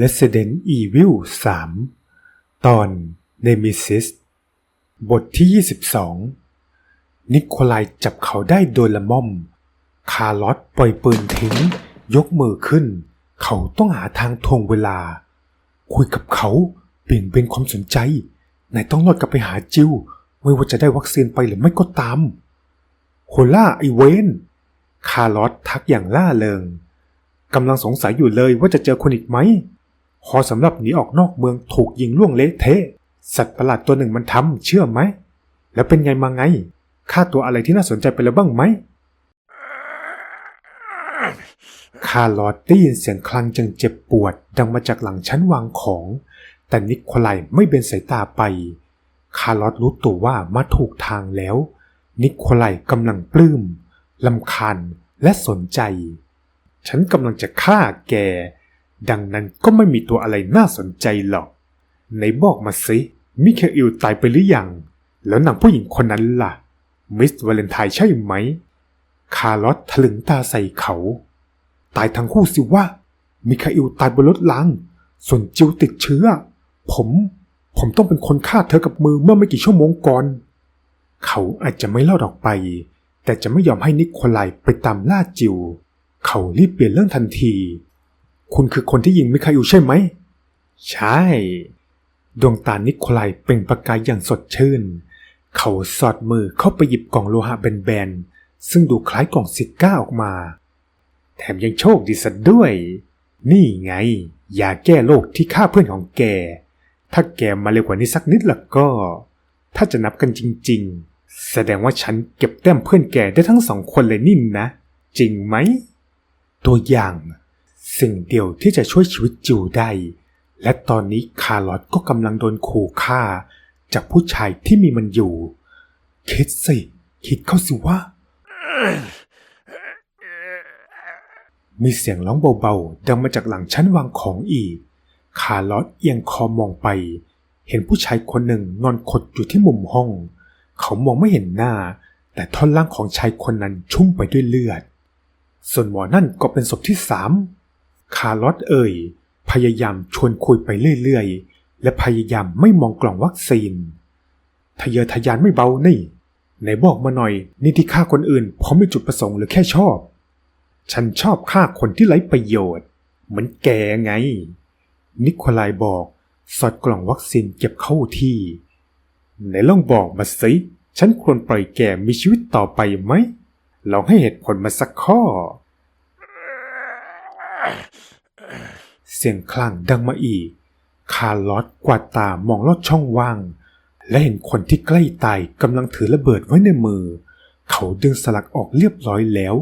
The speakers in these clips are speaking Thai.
Resident Evil 3 ตอน Nemesis บทที่ 22 นิโคลายจับเขาได้โดยละม่อม คาร์ลอตปล่อยปืนทิ้ง ยกมือขึ้น เขาต้องหาทางทวงเวลา คุยกับเขาเปลี่ยนเป็นความสนใจนายต้องรอดกลับไปหาจิว ไม่ว่าจะได้วัคซีนไปหรือไม่ก็ตามโฮล่าไอเวนคาร์ลอตทักอย่างล่าเริงกำลังสงสัยอยู่เลยว่าจะเจอคนอีกไหม พอสำหรับหนีออกนอกเมืองถูกยิงล่วงเละเทะ สัตว์ประหลาดตัวหนึ่งมันทำเชื่อไหม แล้วเป็นไงมาไงค่าตัวอะไรที่น่าสนใจไปแล้วบ้างไหมคาร์ลอตได้ยินเสียงคลังจังเจ็บปวด ดังมาจากหลังชั้นวางของ แต่นิโคลายไม่เบนสายตาไป คาร์ลอตรู้ตัวว่ามาถูกทางแล้ว นิโคลายกำลังปลื้มลำคาญและสนใจ ฉันกำลังจะฆ่าแก ดังนั้นก็ไม่มีตัวอะไรน่าสนใจหรอกไหนบอกมาสิมิเคอิลตายไปหรือยัง แล้วนางผู้หญิงคนนั้นล่ะ มิสวาเลนไทน์ใช่ไหม คาร์ลอตถลึงตาใส่เขา ตายทั้งคู่สิว่า มิคาอิลตายบนรถลางส่วนจิวติดเชื้อ ผม ผมต้องเป็นคนฆ่าเธอกับมือเมื่อไม่กี่ชั่วโมงก่อน เขาอาจจะไม่รอดออกไป แต่จะไม่ยอมให้นิโคลายไปตามล่าจิว เขารีบเปลี่ยนเรื่องทันที คุณคือคนที่ยิงมิคาอิลใช่ไหม ใช่ ดวงตานิโคลายเปล่งประกายอย่างสดชื่น เขาสอดมือเข้าไปหยิบกล่องโลหะแบนๆ ซึ่งดูคล้ายกล่องซิก้าออกมา แถมยังโชคดีซะด้วย นี่ไงยาแก้โรคที่ฆ่าเพื่อนของแก ถ้าแกมาเร็วกว่านี้สักนิดละก็ ถ้าจะนับกันจริง ๆ แสดงว่าฉันเก็บแต้มเพื่อนแกได้ทั้งสองคนเลยนี่นะ จริงไหม ตัวอย่าง สิ่งเดียวที่จะช่วยชีวิตจิวได้ และตอนนี้คาร์ลอตก็กำลังโดนขู่ฆ่า จากผู้ชายที่มีมันอยู่ คิดสิ คิดเข้าสิว่า มีเสียงร้องเบาๆ ดังมาจากหลังชั้นวางของอีก คาร์ลอตเอียงคอมองไป เห็นผู้ชายคนหนึ่งนอนขดอยู่ที่มุมห้อง เขามองไม่เห็นหน้า แต่ท่อนล่างของชายคนนั้นชุ่มไปด้วยเลือด ส่วนหมอนั่นก็เป็นศพที่สาม คาร์ลอตเอ่ย พยายามชวนคุยไปเรื่อยๆ และพยายามไม่มองกล่องวัคซีน ทะเยอทะยานไม่เบานี่ไหนบอกมาหน่อยนี่ที่ฆ่าคนอื่นเพราะมีจุดประสงค์หรือแค่ชอบ ฉันชอบฆ่าคนที่ไร้ประโยชน์ เหมือนแกไง นิโคลายบอก สอดกล่องวัคซีนเก็บเข้าที่ไหนลองบอกมาสิฉันควรปล่อยแกมีชีวิตต่อไปไหมลองให้เหตุผลมาสักข้อ เสียงคลั่งดังมาอีก คาร์ลอตกวาดตามองลอดช่องว่าง และเห็นคนที่ใกล้ตายกำลังถือระเบิดไว้ในมือ เขาดึงสลักออกเรียบร้อยแล้ว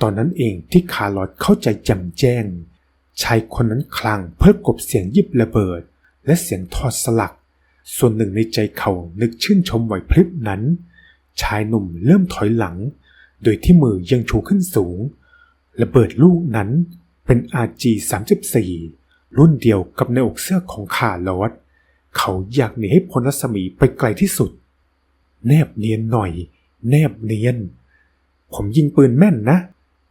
ตอนนั้นเองที่คาร์ลอตเข้าใจแจ่มแจ้ง ชายคนนั้นคลางเพื่อกบเสียงยิบระเบิด และเสียงทอดสลัก ส่วนหนึ่งในใจเขานึกชื่นชมไหวพริบนั้น ชายหนุ่มเริ่มถอยหลัง โดยที่มือยังชูขึ้นสูง ระเบิดลูกนั้น เป็น RG34 รุ่นเดียวกับในอกเสื้อของคาร์ลอตเขาอยากหนีให้พ้นรัศมีไปไกลที่สุด แนบเนียนหน่อย แนบเนียน ผมยิงปืนแม่นนะ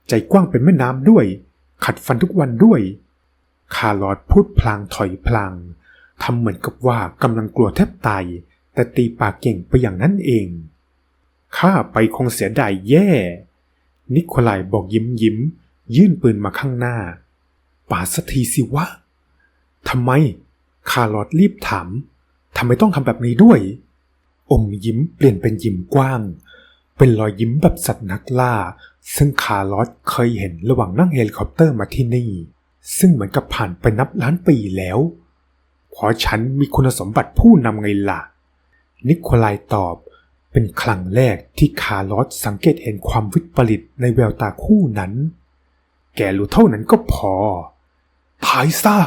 ใจกว้างเป็นแม่น้ำด้วย ขัดฟันทุกวันด้วย คาร์ลอตพูดพลางถอยพลางทำเหมือนกับว่ากำลังกลัวแทบตาย แต่ตีปากเก่งไปอย่างนั้นเอง ข้าไปคงเสียดายแย่ นิโคลายบอกยิ้มยิ้ม ยื่นปืนมาข้างหน้า ป่าสักทีสิวะทำไม คาร์ลอตรีบถามทำไมต้องทำแบบนี้ด้วย อมยิ้มเปลี่ยนเป็นยิ้มกว้าง เป็นรอยยิ้มแบบสัตว์นักล่า ซึ่งคาร์ลอตเคยเห็นระหว่างนั่งเฮลิคอปเตอร์มาที่นี่ ซึ่งเหมือนกับผ่านไปนับล้านปีแล้วเพราะฉันมีคุณสมบัติผู้นำไงล่ะ นิโคลายตอบเป็นครั้งแรกที่คาร์ลอตสังเกตเห็นความวิปริตในแววตาคู่นั้น แกรู้เท่านั้นก็พอ ตายซะ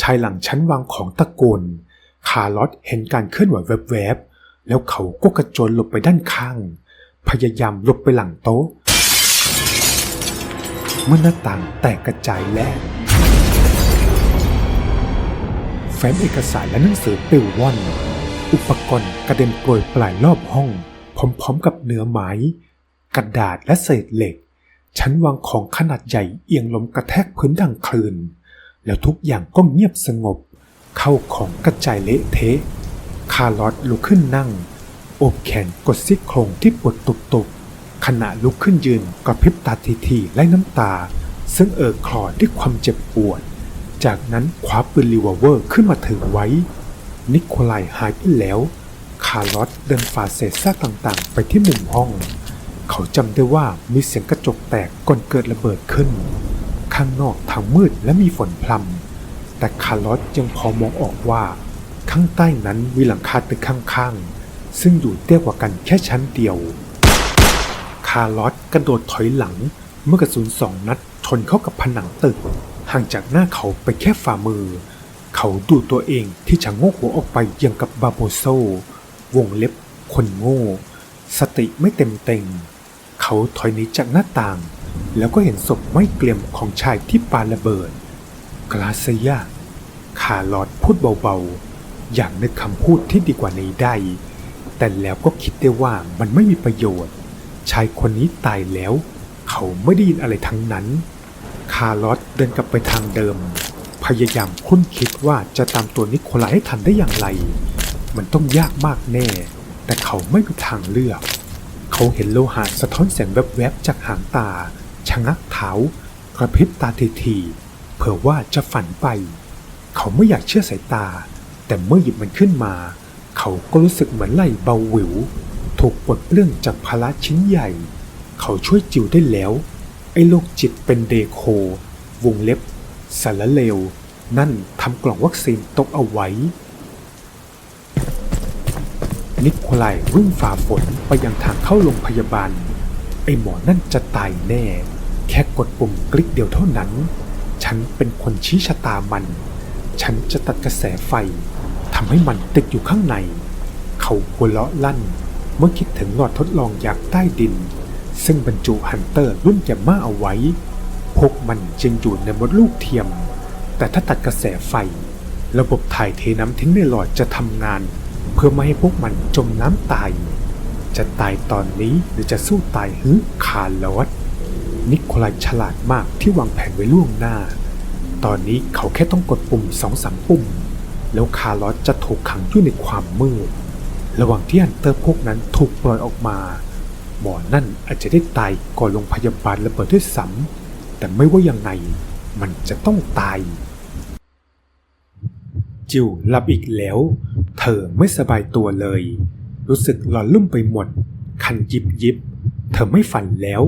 ชายหลังชั้นวางของตะโกน คาร์ลอตเห็นการเคลื่อนไหวแวบๆ แล้วเขาก็กระโจนหลบไปด้านข้าง พยายามหลบไปหลังโต๊ะ เมื่อหน้าต่างแตกกระจายแล้วแฟ้มเอกสารและหนังสือปลิวว่อน อุปกรณ์กระเด็นโปรยปลายรอบห้อง พร้อมๆกับเนื้อไม้ กระดาษและเศษเหล็ก ชั้นวางของขนาดใหญ่เอียงลมกระแทกพื้นดังคลืนแล้วทุกอย่างก็เงียบสงบ เข้าของกระจายเละเทะ คาร์ลอตลุกขึ้นนั่งโอบแขนกดซี่โครงที่ปวดตุบๆขณะลุกขึ้นยืนกระพริบตาทีๆไล่น้ำตา ซึ่งเอ่อคลอด้วยความเจ็บปวด จากนั้นคว้าปืนรีวอลเวอร์ขึ้นมาถือไว้ นิโคลายหายไปแล้ว คาร์ลอตเดินฝ่าเศษซากต่างๆ ไปที่มุมห้อง เขาจำได้ว่ามีเสียงกระจกแตกก่อนเกิดระเบิดขึ้น ข้างนอกทางมืดและมีฝนพรำแต่คาร์ลอตยังพอมองออกว่า ข้างใต้นั้นมีหลังคาตึกข้างๆ ซึ่งอยู่เตี้ยกว่ากันแค่ชั้นเดียว คาร์ลอตกระโดดถอยหลังเมื่อกระสุนสองนัดชนเข้ากับผนังตึก ห่างจากหน้าเขาไปแค่ฝ่ามือ เขาดูตัวเองที่ชะงกหัวออกไปยังกับบาโบโซ วงเล็บคนโง่ สติไม่เต็มเต็ง เขาถอยหนีจากหน้าต่าง แล้วก็เห็นศพไม่เกลียมของชายที่ปาระเบิด กลาเซียคาร์ลอตพูดเบาๆ อย่างนึกคำพูดที่ดีกว่านี้ได้ แต่แล้วก็คิดได้ว่ามันไม่มีประโยชน์ ชายคนนี้ตายแล้ว เขาไม่ได้ยินอะไรทั้งนั้น คาร์ลอตเดินกลับไปทางเดิม พยายามคุ้นคิดว่าจะตามตัวนิโคลาให้ทันได้อย่างไร มันต้องยากมากแน่ แต่เขาไม่มีทางเลือก เขาเห็นโลหะสะท้อนแสงแวบๆจากหางตา ชะงักเท้ากระพริบตาทีๆเผื่อว่าจะฝันไป เขาไม่อยากเชื่อสายตา แต่เมื่อหยิบมันขึ้นมา เขาก็รู้สึกเหมือนไหล่เบาหวิว ถูกปลดเปลื้องจากภาระชิ้นใหญ่ เขาช่วยจิวได้แล้ว ไอ้โรคจิตเป็นเดโควงเล็บสารเลว นั่นทำกล่องวัคซีนตกเอาไว้ นิโคลายวิ่งฝ่าฝนไปยังทางเข้าโรงพยาบาล ไอ้หมอนั่นจะตายแน่ แค่กดปุ่มคลิกเดียวเท่านั้น ฉันเป็นคนชี้ชะตามัน ฉันจะตัดกระแสไฟทำให้มันติดอยู่ข้างใน เขาหัวเราะลั่น เมื่อคิดถึงหลอดทดลองยาใต้ดิน ซึ่งบรรจุฮันเตอร์รุ่นแยมมาเอาไว้ พวกมันจึงอยู่ในมดลูกเทียม แต่ถ้าตัดกระแสไฟ ระบบถ่ายเทน้ำทิ้งในหลอดจะทำงาน เพื่อไม่ให้พวกมันจมน้ำตาย จะตายตอนนี้หรือจะสู้ตายฮึคาร์ลอสนิโคลายฉลาดมากที่วางแผนไว้ล่วงหน้า ตอนนี้เขาแค่ต้องกดปุ่มสองสามปุ่ม แล้วคาร์ลอสจะถูกขังอยู่ในความมืด ระหว่างที่ฮันเตอร์พวกนั้นถูกปล่อยออกมา หมอนั่นอาจจะได้ตายก่อนโรงพยาบาลระเบิดด้วยซ้ำแต่ไม่ว่ายังไงมันจะต้องตาย จิวหลับอีกแล้ว เธอไม่สบายตัวเลย รู้สึกหลอนลุ่มไปหมด คันยิบยิบ เธอไม่ฝันแล้ว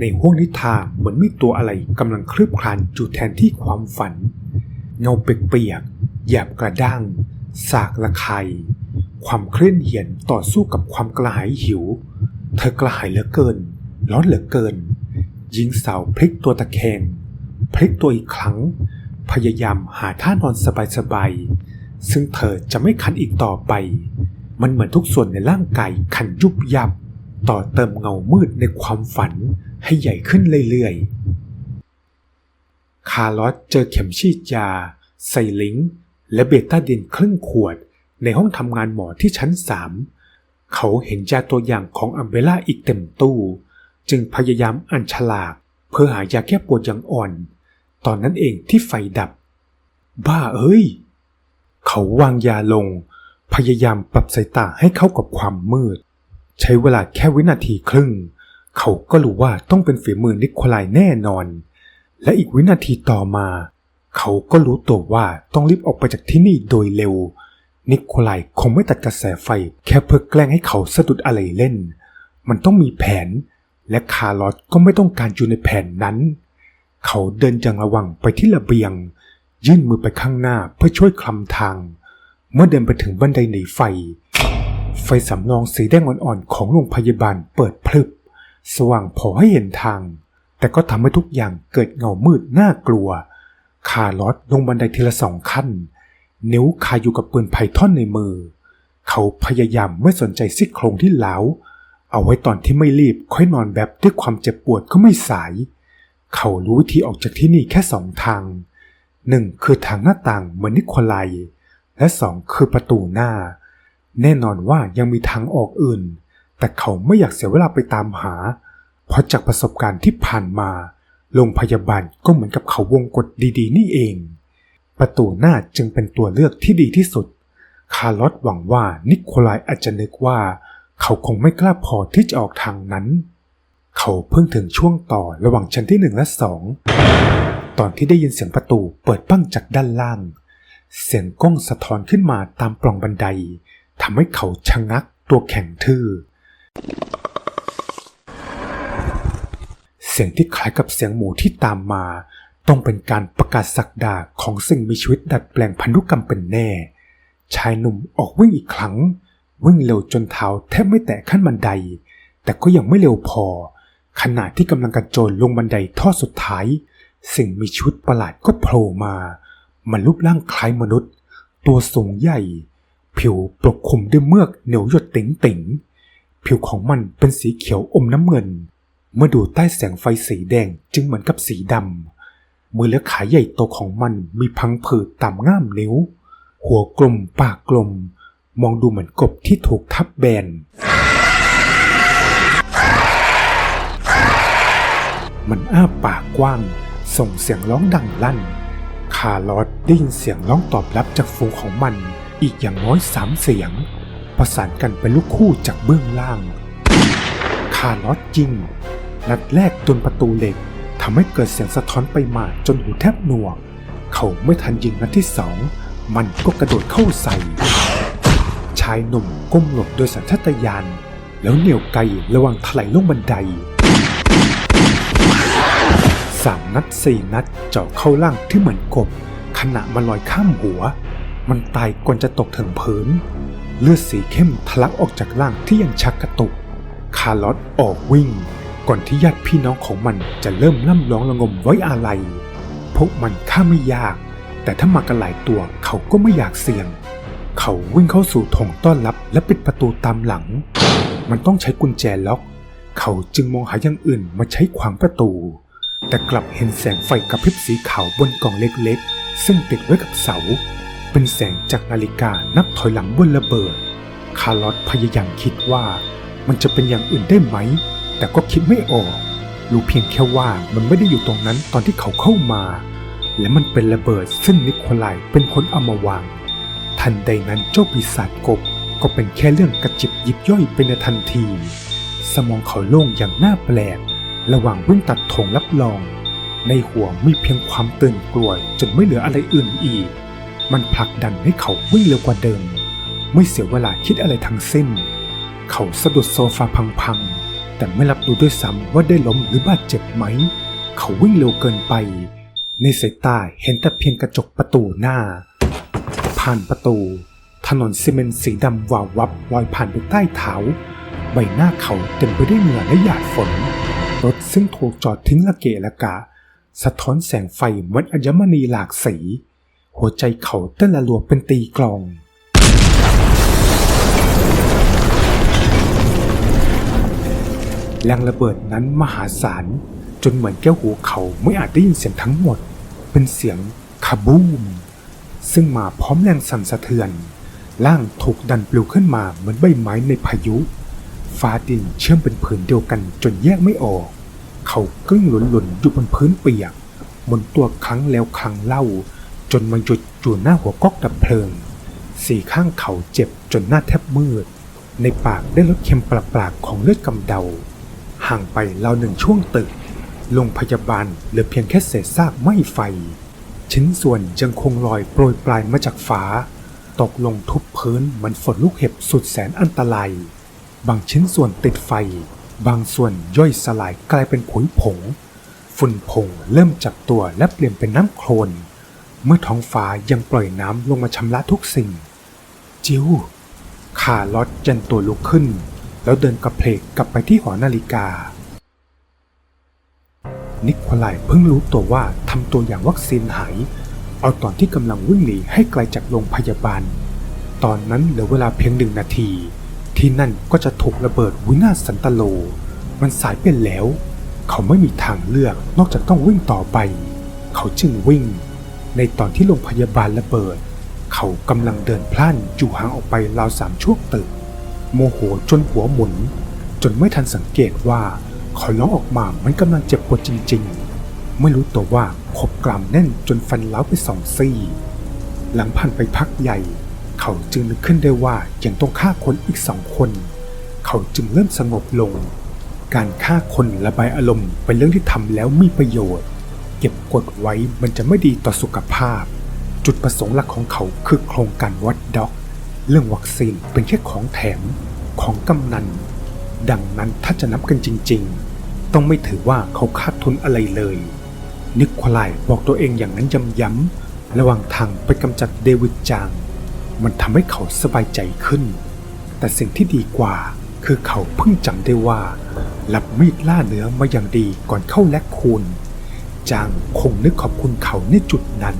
ในห้วงนิทราเหมือนมีตัวอะไรกำลังคลืบคลานจูแทนที่ความฝัน เงาเปียกๆหยาบกระด้าง สากละไคความเคลื่อนเหียนต่อสู้กับความกระหายหิว เธอกระหายเหลือเกิน ร้อนเหลือเกิน หญิงสาวพลิกตัวตะแคง พลิกตัวอีกครั้ง พยายามหาท่านอนสบายๆ ซึ่งเธอจะไม่คันอีกต่อไป มันเหมือนทุกส่วนในร่างกายคันยุบยับ ต่อเติมเงามืดในความฝันให้ใหญ่ขึ้นเรื่อยๆ คาร์ลอสเจอเข็มฉีดยา ไซลิง และเบต้าดินครึ่งขวด ในห้องทำงานหมอที่ชั้นสามเขาเห็นยาตัวอย่างของอัมเบล่าอีกเต็มตู้ จึงพยายามอ่านฉลาก เพื่อหายาแก้ปวดอย่างอ่อน ตอนนั้นเองที่ไฟดับ บ้าเอ้ย เขาวางยาลง พยายามปรับสายตาให้เข้ากับความมืด ใช้เวลาแค่วินาทีครึ่ง เขาก็รู้ว่าต้องเป็นฝีมือนิโคลายแน่นอน และอีกวินาทีต่อมา เขาก็รู้ตัวว่าต้องรีบออกไปจากที่นี่โดยเร็ว นิโคลายคงไม่ตัดกระแสไฟ แค่เพื่อแกล้งให้เขาสะดุดอะไรเล่น มันต้องมีแผน และคาร์ลอสก็ไม่ต้องการอยู่ในแผนนั้น เขาเดินอย่างระวังไปที่ระเบียง ยื่นมือไปข้างหน้าเพื่อช่วยคลำทาง เมื่อเดินไปถึงบันไดหนีไฟ ไฟสำรองสีแดงอ่อนๆของโรงพยาบาลเปิดพลึบ สว่างพอให้เห็นทาง แต่ก็ทำให้ทุกอย่างเกิดเงามืดน่ากลัว คาร์ลอสลงบันไดทีละสองขั้น นิ้วคาอยู่กับปืนไพทอนในมือ เขาพยายามไม่สนใจซี่โครงที่เหลาเอาไว้ตอนที่ไม่รีบค่อยนอนแบบด้วยความเจ็บปวดก็ไม่สาย เขารู้วิธีออกจากที่นี่แค่สองทาง หนึ่งคือทางหน้าต่างเหมือนนิโคลายและสองคือประตูหน้า แน่นอนว่ายังมีทางออกอื่น แต่เขาไม่อยากเสียเวลาไปตามหา เพราะจากประสบการณ์ที่ผ่านมาโรงพยาบาลก็เหมือนกับเขาวงกฏดีๆ นี่เอง ประตูหน้าจึงเป็นตัวเลือกที่ดีที่สุด คาร์ลอตหวังว่านิโคลายอาจจะนึกว่า เขาคงไม่กล้าพอที่จะออกทางนั้น เขาเพิ่งถึงช่วงต่อระหว่างชั้นที่หนึ่งและสอง ตอนที่ได้ยินเสียงประตูเปิดปั้งจากด้านล่าง เสียงก้องสะท้อนขึ้นมาตามปล่องบันไดทำให้เขาชะงักตัวแข็งทื่อ เสียงที่คล้ายกับเสียงหมูที่ตามมา ต้องเป็นการประกาศสักดาของสิ่งมีชีวิตดัดแปลงพันธุกรรมเป็นแน่ ชายหนุ่มออกวิ่งอีกครั้ง วิ่งเร็วจนเท้าแทบไม่แตะขั้นบันได แต่ก็ยังไม่เร็วพอขณะที่กำลังกระโจนลงบันไดท่อสุดท้าย สิ่งมีชีวิตประหลาดก็โผล่มา มันรูปร่างคล้ายมนุษย์ ตัวสูงใหญ่ ผิวปกคลุมด้วยเมือกเหนียวหยดติ๋งติ๋งๆผิวของมันเป็นสีเขียวอมน้ำเงิน เมื่อดูใต้แสงไฟสีแดงจึงเหมือนกับสีดำ มือและขาใหญ่โตของมันมีพังผืดตามง่ามนิ้ว หัวกลมปากกลม มองดูเหมือนกบที่ถูกทับแบน มันอ้าปากกว้าง ส่งเสียงร้องดังลั่น คาร์ลอสได้ยินเสียงร้องตอบรับจากฝูงของมันอีกอย่างน้อยสามเสียง ประสานกันเป็นลูกคู่จากเบื้องล่าง คาร์ลอสยิง นัดแรกจนประตูเหล็กทำให้เกิดเสียงสะท้อนไปมาจนหูแทบหนวก เขาไม่ทันยิงนัดที่สอง มันก็กระโดดเข้าใส่ ชายหนุ่มก้มหลบโดยสัญชาตญาณแล้วเหนี่ยวไกระวังถลายลงบันได สามนัดสี่นัดเจาะเข้าล่างที่เหมือนกบ ขณะมันลอยข้ามหัว มันตายก่อนจะตกถึงพื้น เลือดสีเข้มทะลักออกจากร่างที่ยังชักกระตุก คาร์ลอตออกวิ่ง ก่อนที่ญาติพี่น้องของมันจะเริ่มล่ำร้องระงมไว้อาลัยพวกมันฆ่าไม่ยาก แต่ถ้ามากันหลายตัวเขาก็ไม่อยากเสี่ยง เขาวิ่งเข้าสู่ถงต้อนรับและปิดประตูตามหลัง มันต้องใช้กุญแจล็อก เขาจึงมองหาอย่างอื่นมาใช้ขวางประตู แต่กลับเห็นแสงไฟกระพริบสีขาวบนกล่องเล็กๆ ซึ่งติดไว้กับเสา เป็นแสงจากนาฬิกานับถอยหลังบนระเบิด คาร์ลอตพยายามคิดว่า มันจะเป็นอย่างอื่นได้ไหม แต่ก็คิดไม่ออก รู้เพียงแค่ว่ามันไม่ได้อยู่ตรงนั้นตอนที่เขาเข้ามา และมันเป็นระเบิดซึ่งนิโคลายเป็นคนเอามาวาง ทันใดนั้นเจ้าปีศาจกบก็เป็นแค่เรื่องกระจิบยิบย่อยไปในทันที สมองเขาโล่งอย่างน่าแปลก ระหว่างวิ่งตัดธงรับรอง ในหัวมีเพียงความตื่นกลัวจนไม่เหลืออะไรอื่นอีก มันผลักดันให้เขาวิ่งเร็วกว่าเดิม ไม่เสียเวลาคิดอะไรทั้งสิ้น เขาสะดุดโซฟาพังๆ แต่ไม่รับรู้ด้วยซ้ำว่าได้ล้มหรือบาดเจ็บไหม เขาวิ่งเร็วเกินไป ในสายตาเห็นแต่เพียงกระจกประตูหน้า ผ่านประตู ถนนซีเมนต์สีดำวาววับลอยผ่านไปใต้เท้าใบหน้าเขาเต็มไปด้วยเหงื่อและหยาดฝน รถซึ่งถูกจอดทิ้งละเกะละกะ สะท้อนแสงไฟเหมือนอัญมณีหลากสี หัวใจเขาเต้นละลัวเป็นตีกลอง แรงระเบิดนั้นมหาศาล จนเหมือนแก้วหูเขาไม่อาจได้ยินเสียงทั้งหมด เป็นเสียงคาบูม ซึ่งมาพร้อมแรงสั่นสะเทือน ร่างถูกดันปลิวขึ้นมาเหมือนใบไม้ในพายุ ฟ้าดินเชื่อมเป็นผืนเดียวกันจนแยกไม่ออก เขากลิ้งหลุนๆอยู่บนพื้นเปียกหมุนตัวครั้งแล้วครั้งเล่า จนมาหยุดอยู่หน้าหัวก๊อกดับเพลิง สี่ข้างเขาเจ็บจนหน้าแทบมืด ในปากได้รสเค็มปลากๆของเลือดกำเดา ห่างไปราวหนึ่งช่วงตึกโรงพยาบาลเหลือเพียงแค่เศษซากไม้ไฟ ชิ้นส่วนยังคงลอยโปรยปลายมาจากฟ้า ตกลงทุบพื้นเหมือนฝนลูกเห็บสุดแสนอันตราย บางชิ้นส่วนติดไฟ บางส่วนย่อยสลายกลายเป็นผุยผง ฝุ่นผงเริ่มจับตัวและเปลี่ยนเป็นน้ำโคลน เมื่อท้องฟ้ายังปล่อยน้ำลงมาชำระทุกสิ่ง จิวขาลอดยันตัวลุกขึ้น แล้วเดินกระเพลกกลับไปที่หอนาฬิกา นิโคลายเพิ่งรู้ตัวว่าทำตัวอย่างวัคซีนหาย เอาตอนที่กำลังวิ่งหนีให้ไกลจากโรงพยาบาล ตอนนั้นเหลือเวลาเพียงหนึ่งนาที ที่นั่นก็จะถูกระเบิดวินาศสันตโล มันสายเป็นแล้ว เขาไม่มีทางเลือกนอกจากต้องวิ่งต่อไป เขาจึงวิ่ง ในตอนที่โรงพยาบาลระเบิด เขากำลังเดินพล่านอยู่ห่างออกไปราวสามช่วงตึก โมโหจนหัวหมุน จนไม่ทันสังเกตว่าเขาร้องออกมามันกำลังเจ็บปวดจริง ๆ ไม่รู้ตัวว่าขบกรามแน่นจนฟันเล้าไปสองซี่ หลังผ่านไปพักใหญ่ เขาจึงนึกขึ้นได้ว่ายังต้องฆ่าคนอีกสองคน เขาจึงเริ่มสงบลง การฆ่าคนระบายอารมณ์เป็นเรื่องที่ทำแล้วมีประโยชน์ เก็บกดไว้มันจะไม่ดีต่อสุขภาพ จุดประสงค์หลักของเขาคือโครงการวัดด็อก เรื่องวัคซีนเป็นแค่ของแถมของกำนัน ดังนั้นถ้าจะนับกันจริง ๆ ต้องไม่ถือว่าเขาขาดทุนอะไรเลย นิโคลายบอกตัวเองอย่างนั้นย้ำๆระหว่างทางไปกำจัดเดวิดจาง มันทำให้เขาสบายใจขึ้น แต่สิ่งที่ดีกว่าคือเขาเพิ่งจำได้ว่ารับมีดล่าเนื้อมาอย่างดีก่อนเข้าแลกคูณจางคงนึกขอบคุณเขาในจุดนั้น